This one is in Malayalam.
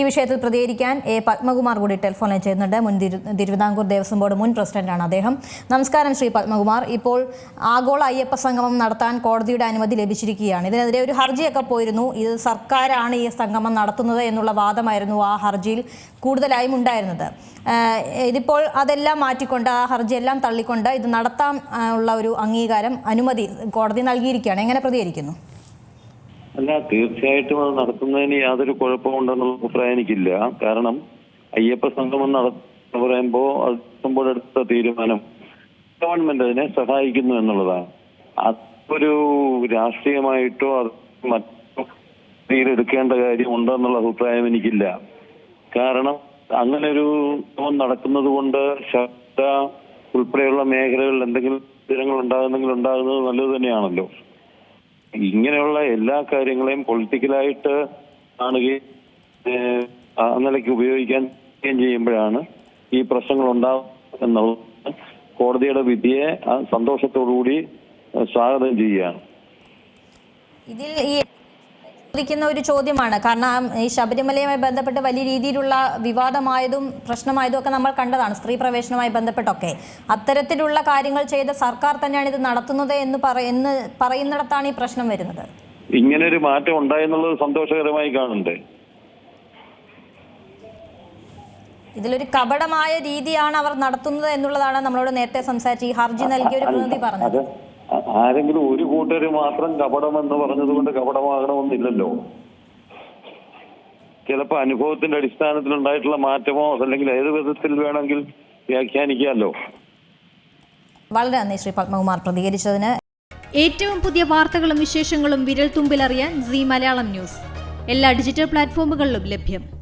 ഈ വിഷയത്തിൽ പ്രതികരിക്കാൻ എ പത്മകുമാർ കൂടി ടെലിഫോണിൽ ചെയ്യുന്നുണ്ട് മുൻ തിരു- തിരുവിതാംകൂർ ദേവസ്വം ബോർഡ് മുൻ പ്രസിഡന്റാണ് അദ്ദേഹം. നമസ്കാരം ശ്രീ പത്മകുമാർ. ഇപ്പോൾ ആഗോള അയ്യപ്പ സംഗമം നടത്താൻ കോടതിയുടെ അനുമതി ലഭിച്ചിരിക്കുകയാണ്. ഇതിനെതിരെ ഒരു ഹർജിയൊക്കെ പോയിരുന്നു. ഇത് സർക്കാരാണ് ഈ സംഗമം നടത്തുന്നത് എന്നുള്ള വാദമായിരുന്നു ആ ഹർജിയിൽ കൂടുതലായും ഉണ്ടായിരുന്നത്. ഇതിപ്പോൾ അതെല്ലാം മാറ്റിക്കൊണ്ട് ആ ഹർജിയെല്ലാം തള്ളിക്കൊണ്ട് ഇത് നടത്താൻ ഉള്ള ഒരു അംഗീകാരം അനുമതി കോടതി നൽകിയിരിക്കുകയാണ്. എങ്ങനെ പ്രതികരിക്കുന്നു? അല്ല തീർച്ചയായിട്ടും അത് നടത്തുന്നതിന് യാതൊരു കുഴപ്പമുണ്ടെന്നുള്ള അഭിപ്രായം എനിക്കില്ല. കാരണം അയ്യപ്പ സംഗമം നടത്തുന്ന പറയുമ്പോൾ അത് തീരുമാനം ഗവൺമെന്റ് അതിനെ സഹായിക്കുന്നു എന്നുള്ളതാണ്. അതൊരു രാഷ്ട്രീയമായിട്ടോ അത് മറ്റോ തീരെടുക്കേണ്ട കാര്യം ഉണ്ടോ എന്നുള്ള അഭിപ്രായം എനിക്കില്ല. കാരണം അങ്ങനെ ഒരു ശ്രമം നടക്കുന്നത് കൊണ്ട് ശബ്ദ ഉൾപ്പെടെയുള്ള മേഖലകളിൽ എന്തെങ്കിലും സ്ഥിരങ്ങൾ ഉണ്ടാകുന്നെങ്കിൽ ഉണ്ടാകുന്നത് നല്ലത് തന്നെയാണല്ലോ. ഇങ്ങനെയുള്ള എല്ലാ കാര്യങ്ങളെയും പൊളിറ്റിക്കലായിട്ട് കാണുകയും ആ നിലയ്ക്ക് ഉപയോഗിക്കാൻ ചെയ്യുമ്പോഴാണ് ഈ പ്രശ്നങ്ങൾ ഉണ്ടാവുക എന്നുള്ളത്. കോടതിയുടെ വിധിയെ സന്തോഷത്തോടു കൂടി സ്വാഗതം ചെയ്യുകയാണ്. ഇതിൽ ഈ ചോദിക്കുന്ന ഒരു ചോദ്യമാണ്. കാരണം ഈ ശബരിമലയുമായി ബന്ധപ്പെട്ട് വലിയ രീതിയിലുള്ള വിവാദമായതും പ്രശ്നമായതും ഒക്കെ നമ്മൾ കണ്ടതാണ്. സ്ത്രീ പ്രവേശനവുമായി ബന്ധപ്പെട്ടൊക്കെ. അത്തരത്തിലുള്ള കാര്യങ്ങൾ ചെയ്ത സർക്കാർ തന്നെയാണ് ഇത് നടത്തുന്നത് എന്ന് പറ എന്ന് പറയുന്നിടത്താണ് ഈ പ്രശ്നം വരുന്നത്. ഇങ്ങനെ ഒരു മാറ്റം ഉണ്ടായെന്നുള്ളത് സന്തോഷകരമായി കാണണ്ടേ ഇതിലൊരു കപടമായ രീതിയാണ് അവർ നടത്തുന്നത് എന്നുള്ളതാണ് നമ്മളോട് നേരത്തെ സംസാരിച്ച് ഈ ഹർജി നൽകിയ ഒരു പ്രതിനിധി പറഞ്ഞത്. ആരെങ്കിലും ഒരു കൂട്ടര് മാത്രം കപടം എന്ന് പറഞ്ഞത് പറഞ്ഞതുകൊണ്ട് കപടമാകണമെന്നില്ലല്ലോ. ചിലപ്പോ അനുഭവത്തിന്റെ അടിസ്ഥാനത്തിൽ ഉണ്ടായിട്ടുള്ള മാറ്റമോ അല്ലെങ്കിൽ ഏത് വിധത്തിൽ വേണമെങ്കിൽ വ്യാഖ്യാനിക്കാമല്ലോ. വളരെ നന്ദി ശ്രീ പത്മകുമാർ പ്രതികരിച്ചതിന്. ഏറ്റവും പുതിയ വാർത്തകളും വിശേഷങ്ങളും വിരൽ തുമ്പിലറിയാൻ സി മലയാളം ന്യൂസ്. എല്ലാ ഡിജിറ്റൽ പ്ലാറ്റ്ഫോമുകളിലും ലഭ്യം.